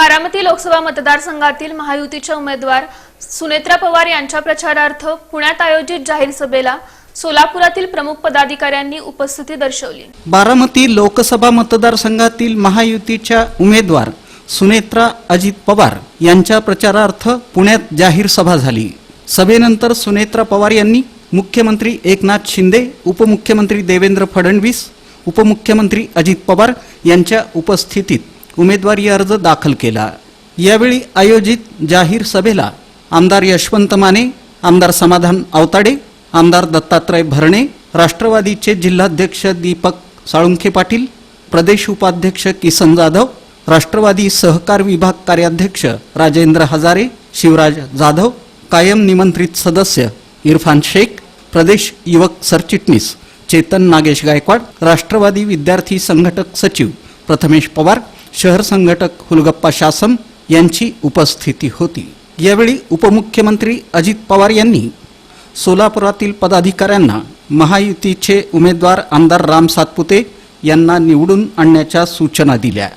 बारामती लोकसभा मतदारसंघातील महायुतीच्या उमेदवार सुनेत्रा पवार यांच्या प्रचारार्थ पुण्यात आयोजित जाहीर सभेला सोलापुरातील प्रमुख पदाधिकाऱ्यांनी उपस्थिती दर्शवली. बारामती लोकसभा मतदारसंघातील महायुतीच्या उमेदवार सुनेत्रा अजित पवार यांच्या प्रचारार्थ पुण्यात जाहीर सभा झाली. सभेनंतर सुनेत्रा पवार यांनी मुख्यमंत्री एकनाथ शिंदे उपमुख्यमंत्री देवेंद्र फडणवीस उपमुख्यमंत्री अजित पवार यांच्या उपस्थितीत उमेदवारी अर्ज दाखल केला. यावेळी आयोजित जाहीर सभेला आमदार यशवंत माने आमदार समाधान आवताडे आमदार दत्तात्रय भरणे राष्ट्रवादीचे जिल्हाध्यक्ष दीपक साळुंखे पाटील प्रदेश उपाध्यक्ष किसन जाधव राष्ट्रवादी सहकार विभाग कार्याध्यक्ष राजेंद्र हजारे शिवराज जाधव कायम निमंत्रित सदस्य इरफान शेख प्रदेश युवक सरचिटणीस चेतन नागेश गायकवाड राष्ट्रवादी विद्यार्थी संघटक सचिव प्रथमेश पवार शहर संघटक हुलगप्पा शासम यांची उपस्थिती होती. यावेळी उपमुख्यमंत्री अजित पवार यांनी सोलापुरातील पदाधिकाऱ्यांना महायुतीचे उमेदवार आमदार राम सातपुते यांना निवडून आणण्याच्या सूचना दिल्या.